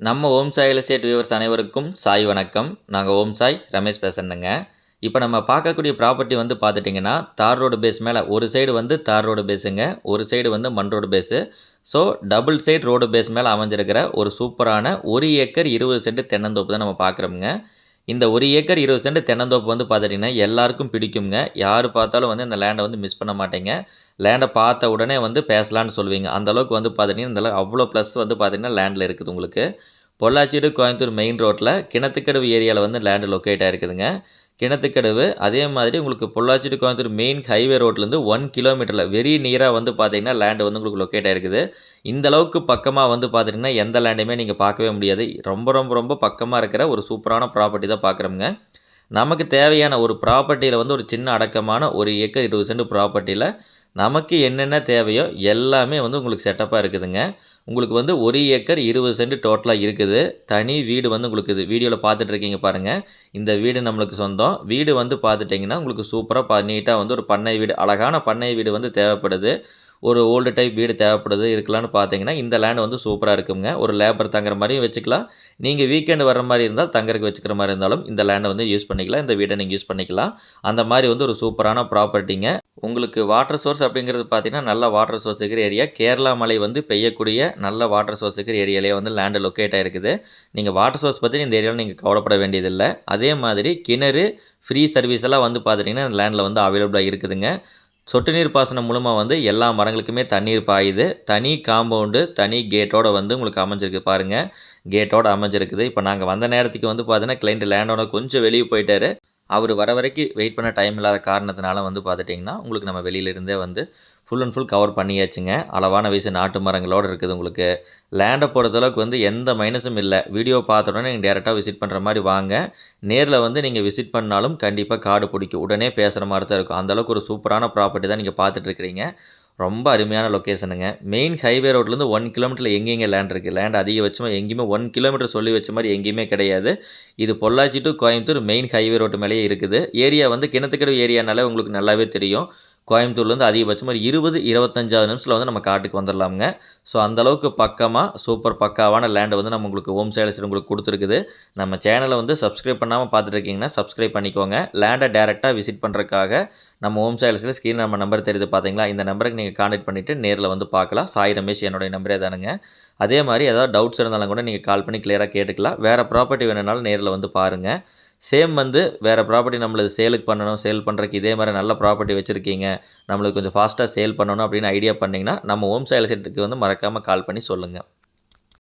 நம்ம Om Sai estate viewers அனைவருக்கும் சாய் வணக்கம். நாங்கள் ஓம் சாய் ரமேஷ் பேசுகிறேங்க இப்போ நம்ம பார்க்கக்கூடிய ப்ராப்பர்ட்டி வந்து பார்த்துட்டிங்கன்னா தார் ரோடு பேஸ் மேலே ஒரு சைடு வந்து தார் ரோடு பேஸுங்க ஒரு சைடு வந்து மண் road base so double side road base மேலே அமைஞ்சிருக்கிற ஒரு சூப்பரான ஒரு ஏக்கர் இருபது சென்ட் தென்னந்தோப்பு தான் நம்ம பார்க்குறோமுங்க. இந்த ஒரு ஏக்கர் இருபது சென்ட் தென்னந்தோப்பு வந்து பார்த்துட்டிங்கன்னா எல்லாருக்கும் பிடிக்குங்க யார் பார்த்தாலும் வந்து இந்த லேண்டை வந்து மிஸ் பண்ண மாட்டேங்க. லேண்டை பார்த்த உடனே வந்து பேசலான்னு சொல்லுவீங்க. அந்தளவுக்கு வந்து பார்த்துட்டிங்கன்னா இந்த அவ்வளோ ப்ளஸ் வந்து பார்த்திங்கன்னா லேண்டில் இருக்குது உங்களுக்கு. பொள்ளாச்சி டு கோயம்புத்தூர் மெயின் ரோட்டில் கிணத்துக்கடவு ஏரியாவில் வந்து லேண்டு லொக்கேட் ஆகிருக்குதுங்க கிணத்துக்கடவு அதே மாதிரி உங்களுக்கு Pollachi to Coimbatore main highway ரோட்லேருந்து ஒன் கிலோமீட்டரில் வெரி நியராக வந்து பார்த்தீங்கன்னா லேண்டு வந்து உங்களுக்கு லொக்கேட் ஆகிருக்குது இந்த அளவுக்கு பக்கமாக வந்து பார்த்துட்டிங்கன்னா எந்த லேண்டுமே நீங்கள் பார்க்கவே முடியாது. ரொம்ப ரொம்ப ரொம்ப பக்கமாக இருக்கிற ஒரு சூப்பரான ப்ராப்பர்ட்டி தான் பார்க்குறோங்க நமக்கு தேவையான ஒரு ப்ராப்பர்ட்டியில் வந்து ஒரு சின்ன அடக்கமான ஒரு ஏக்கர் இருபது சென்ட் ப்ராப்பர்ட்டியில் நமக்கு என்னென்ன தேவையோ எல்லாமே வந்து உங்களுக்கு செட்டப்பாக இருக்குதுங்க. உங்களுக்கு வந்து ஒரு ஏக்கர் இருபது சென்ட் டோட்டலாக இருக்குது. தனி வீடு வந்து உங்களுக்கு இது வீடியோவில் பார்த்துட்டு இருக்கீங்க பாருங்கள் இந்த வீடு நம்மளுக்கு சொந்தம். வீடு வந்து பார்த்துட்டிங்கன்னா உங்களுக்கு சூப்பராக ப நீட்டாக வந்து ஒரு பண்ணை வீடு அழகான பண்ணை வீடு வந்து தேவைப்படுது. ஒரு ஓல்டு டைப் வீடு தேவைப்படுது இருக்கலான்னு பார்த்தீங்கன்னா இந்த லேண்ட் வந்து சூப்பராக இருக்குங்க. ஒரு லேபர் தங்குற மாதிரியும் வச்சுக்கலாம். நீங்கள் வீக்கெண்டு வர மாதிரி இருந்தால் தங்கறதுக்கு வச்சுக்கிற மாதிரி இருந்தாலும் இந்த லேண்டை வந்து யூஸ் பண்ணிக்கலாம். இந்த வீடை நீங்கள் யூஸ் பண்ணிக்கலாம். அந்த மாதிரி வந்து ஒரு சூப்பரான ப்ராப்பர்ட்டிங்க உங்களுக்கு வாட்டர் சோர்ஸ் அப்படிங்கிறது பார்த்தீங்கன்னா நல்ல வாட்டர் சோர்ஸ் இருக்கிற ஏரியா கேரளா மலை வந்து பெய்யக்கூடிய நல்ல வாட்டர் சோர்ஸ் இருக்கிற ஏரியாலேயே வந்து லேண்டு லொக்கேட் ஆகிருக்குது நீங்கள் வாட்டர் சோர்ஸ் பற்றி இந்த ஏரியாவில் நீங்கள் கவலைப்பட வேண்டியதில்லை. அதே மாதிரி கிணறு ஃப்ரீ சர்வீஸ் எல்லாம் வந்து பார்த்துட்டிங்கன்னா லேண்டில் வந்து அவைலபிளாக இருக்குதுங்க. சொட்டு நீர் பாசனம் மூலமாக வந்து எல்லா மரங்களுக்குமே தண்ணீர் பாயுது. தனி காம்பவுண்டு தனி கேட்டோட வந்து உங்களுக்கு அமைஞ்சிருக்கு பாருங்கள் கேட்டோட அமைஞ்சிருக்குது. இப்போ நாங்கள் வந்த நேரத்துக்கு வந்து பார்த்தீங்கன்னா கிளைண்ட் லேண்டோட கொஞ்சம் வெளியே போயிட்டாரு. அவர் வர வரைக்கும் வெயிட் பண்ண டைம் இல்லாத காரணத்தினால வந்து பார்த்துட்டிங்கன்னா உங்களுக்கு நம்ம வெளியிலேருந்தே வந்து ஃபுல் அண்ட் ஃபுல் கவர் பண்ணியாச்சுங்க. அளவான வயசு நாட்டு மரங்களோடு இருக்குது உங்களுக்கு. லேண்டை பொறுத்தளவுக்கு வந்து எந்த மைனஸும் இல்லை. வீடியோ பார்த்த உடனே நீங்கள் டேரெக்டாக விசிட் பண்ணுற மாதிரி வாங்க. நேரில் வந்து நீங்கள் விசிட் பண்ணாலும் கண்டிப்பாக காடு பிடிக்கும். உடனே பேசுகிற மாதிரி தான் இருக்கும். அந்தளவுக்கு ஒரு சூப்பரான ப்ராப்பர்ட்டி தான் நீங்கள் பார்த்துட்ருக்கிறீங்க ரொம்ப அருமையான லொக்கேஷனுங்க மெயின் ஹைவே ரோட்லேருந்து ஒன் கிலோமீட்டரில் எங்கெங்கே லேண்ட் இருக்குது லேண்ட் அதிகபட்சமாக எங்கேயுமே ஒன் கிலோமீட்டர் சொல்லி வச்ச மாதிரி எங்கேயுமே கிடையாது. இது Pollachi to Coimbatore main highway road மேலேயே இருக்குது. ஏரியா வந்து கிணத்துக்கடவு ஏரியானாலே உங்களுக்கு நல்லாவே தெரியும். கோயம்புத்தூர்லேருந்து அதிகபட்சம் ஒரு இருபது இருபத்தஞ்சாவது நிமிஷத்தில் வந்து நம்ம காட்டுக்கு வந்துடலாமுங்க. ஸோ அந்தளவுக்கு பக்கமாக சூப்பர் பக்காவான லேண்டை வந்து நம்ம உங்களுக்கு ஹோம் சேல்ஸ் உங்களுக்கு கொடுத்துருக்குது. நம்ம சேனலை வந்து சப்ஸ்கிரைப் பண்ணாமல் பார்த்துட்டு இருக்கீங்கன்னா சப்ஸ்கிரைப் பண்ணிக்கோங்க லேண்டை டேரெக்டாக விசிட் பண்ணுறதுக்காக நம்ம ஹோம் சேல்ஸில் ஸ்க்ரீன் நம்ம நம்பர் தெரியுது பார்த்தீங்களா? இந்த நம்பருக்கு நீங்கள் காண்டக்ட் பண்ணிவிட்டு நேரில் வந்து பார்க்கலாம். சாய் ரமேஷ் என்னுடைய நம்பரே தானுங்க. அதே மாதிரி ஏதாவது டவுட்ஸ் இருந்தாலும் கூட நீங்கள் கால் பண்ணி கிளியராக கேட்டுக்கலாம். வேறு ப்ராப்பர்ட்டி வேணுனாலும் நேரில் வந்து பாருங்கள் சேம் வந்து வேறு ப்ராப்பர்ட்டி நம்மளுக்கு சேலுக்கு பண்ணணும் சேல் பண்ணுறக்கு இதே மாதிரி நல்ல ப்ராப்பர்ட்டி வச்சுருக்கீங்க நம்மளுக்கு கொஞ்சம் ஃபாஸ்ட்டாக சேல் பண்ணணும் அப்படின்னு ஐடியா பண்ணிங்கன்னா நம்ம ஹோம் சேல் செட்டுக்கு வந்து மறக்காமல் கால் பண்ணி சொல்லுங்கள்